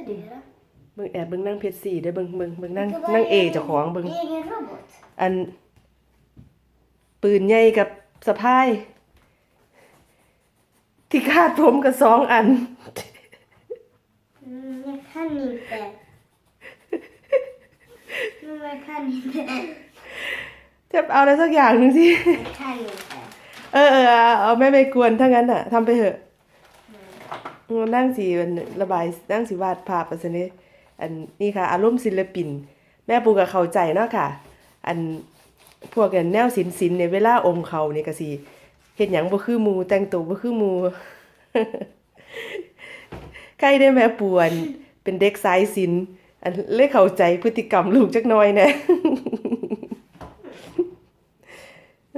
Studera. เบิ่งแอบเบิ่งนั่งเพชรสี่เด้อเบิ่งเบิ่งเบิ่งนั่งนั่งเอเจ้าของเบิ่ง Egen robot. อัน ปืนใหญ่กับสะพาย ที่คาดผมกับสองอัน Mm, jag kan inte. Mm, jag kan inte. จะเอาอะไรสักอย่างหนึ่งสิ Jag kan inte. เออเออเอาเอาไม่ไม่กวนถ้างั้นอะทำไปเถอะอืม นั่งสีมันระบายนั่งสีวาดภาพอันนี้อันนี่ค่ะ อารมณ์ศิลปิน แม่ปูกับเข้าใจเนาะค่ะ อันพวกกันแนวศิลป์ศิลเนี่ยเวลาอมเขานี่ก็สิเฮ็ดหยังบ่คือมูแต่งตัวบ่คือมู่ใครได้แม่ปวนเป็นเด็กสายศิลป์อันเลยเข้าใจพฤติกรรมลูกจักหน่อยน่เ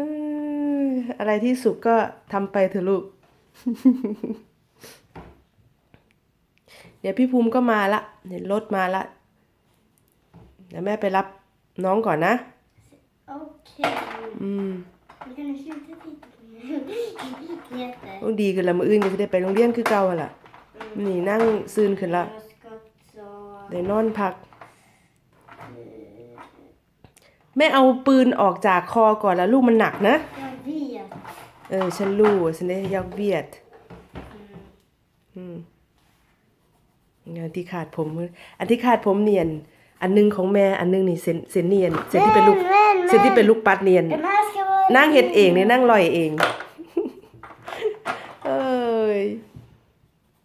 อะไรที่สุกก็ทำไปเถอะลูก เดี๋ยวพี่ภูมิก็มาละเดี๋ยวรถมาละเดี๋ยวแม่ไปรับน้องก่อนนะ Okej. อืม Vi kan ju sluta titta på mig. Jätte. โอ้ดีกันละมืออื่นก็จะได้ไปโรงเรียนคือเก่าหั่นล่ะนี่นั่งซื่นขึ้นละ Jag ska ta... ได้นอนพัก แม่เอาปืนออกจากคอก่อนแล้วลูกมันหนักนะ Jag vet. เออฉันรู้ฉันได้ยักเวียดอืม งานที่ขาดผม อันที่ขาดผมเนียน อันหนึงของแม่อันหนึงนี่เซนเซนเนียนเซนที่เป็นลูก Men, men, เซนที่เป็นลูกปัดเนียน Den här ska vara... นั่งเฮ็ดเองนี่นั่งลอยเอง Den